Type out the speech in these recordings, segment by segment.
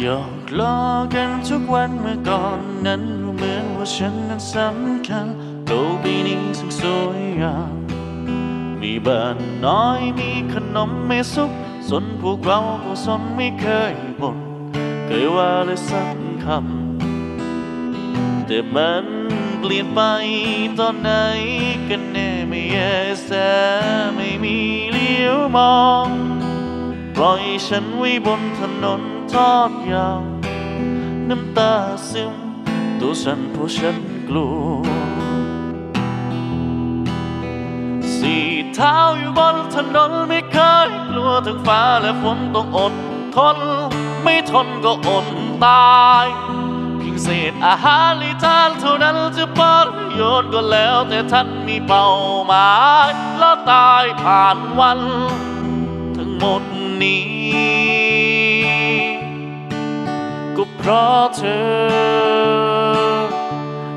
หยอกล้อกันทุกวันเมื่อก่อนนั้นดูเหมือนว่าฉันนั้นสำคัญโลกใบนี้ซึ่งสวยงามมีบ้านน้อยมีขนมไม่สุขสนพวกเราก็สนไม่เคยบ่นเคยว่าเลยสักคำแต่มันเปลี่ยนไปตอนไหนกันแน่ไม่แย่แสไม่มีเลี้ยวมอง ปล่อยฉันไว้บนถนนทอดยาว น้ำตาซึม ตัวฉันเพราะฉันกลัว สี่เท้าอยู่บนถนนไม่เคยกลัวถึงฟ้าและฝนต้องอดทน ไม่ทนก็อดตายเพียงเศษอาหารในจานเท่านั้นจะปรโยชน์ก็แล้วแต่ท่านมีเป้าหมายแล้วตายผ่านวัน ทั้งหมดนี้ ก็เพราะเธอ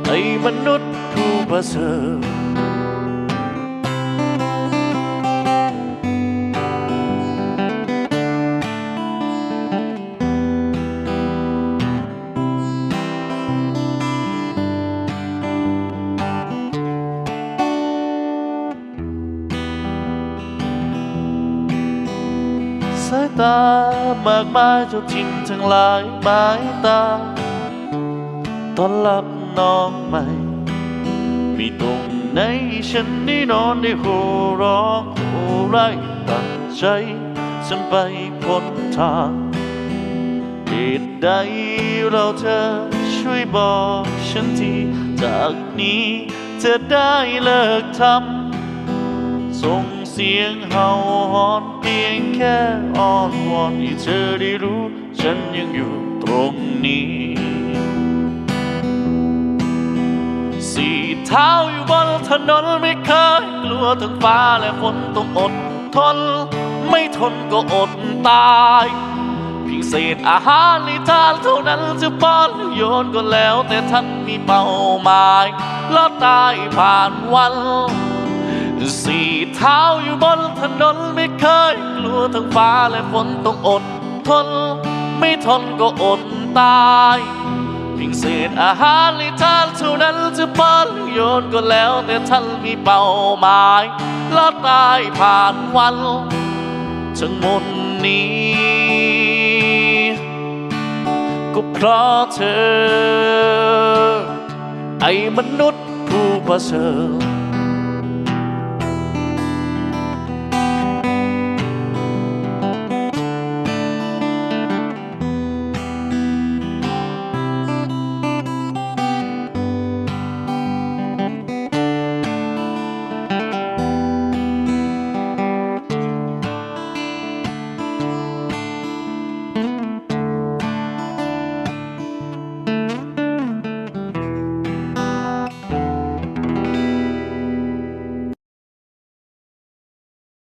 ไอ้มนุษย์ผู้ประเสริฐ สายตามากมายเจ้าทิ่นทั้งหลายหมายตาตอนหลับน้องใหม่มีตรงไหนฉันได้นอนได้โห่ร้องโห่ไรตั้งใจฉันไปพ้นทางเหตุใดเราเธอช่วยบอกฉันทีจากนี้เธอได้เลิกทำส่ง สียงเห่าหอนเพียงแค่อ้อนวอนให้เธอได้รู้ ฉันยังอยู่ตรงนี้ สี่เท้าอยู่บนถนนไม่เคยกลัวทั้งฟ้าและฝนต้องอดทน ไม่ทนก็อดตายเพียงเศษอาหารในจานเท่านั้นจะป้อนโยนก็แล้ว แต่ท่านมีเป้าหมายแล้วตายผ่านวัน สี่เท้าอยู่บนถนนไม่เคยกลัวทั้งฟ้าและฝนต้องอดทน ไม่ทนก็อดตายเพียงเศษอาหารในจานเท่านั้นจะป้อนโยนก็แล้วแต่ท่านมีเป้าหมายแล้วตายผ่านวันทั้งหมดนี้ ก็เพราะเธอ ไอ้มนุษย์ผู้ประเสริฐ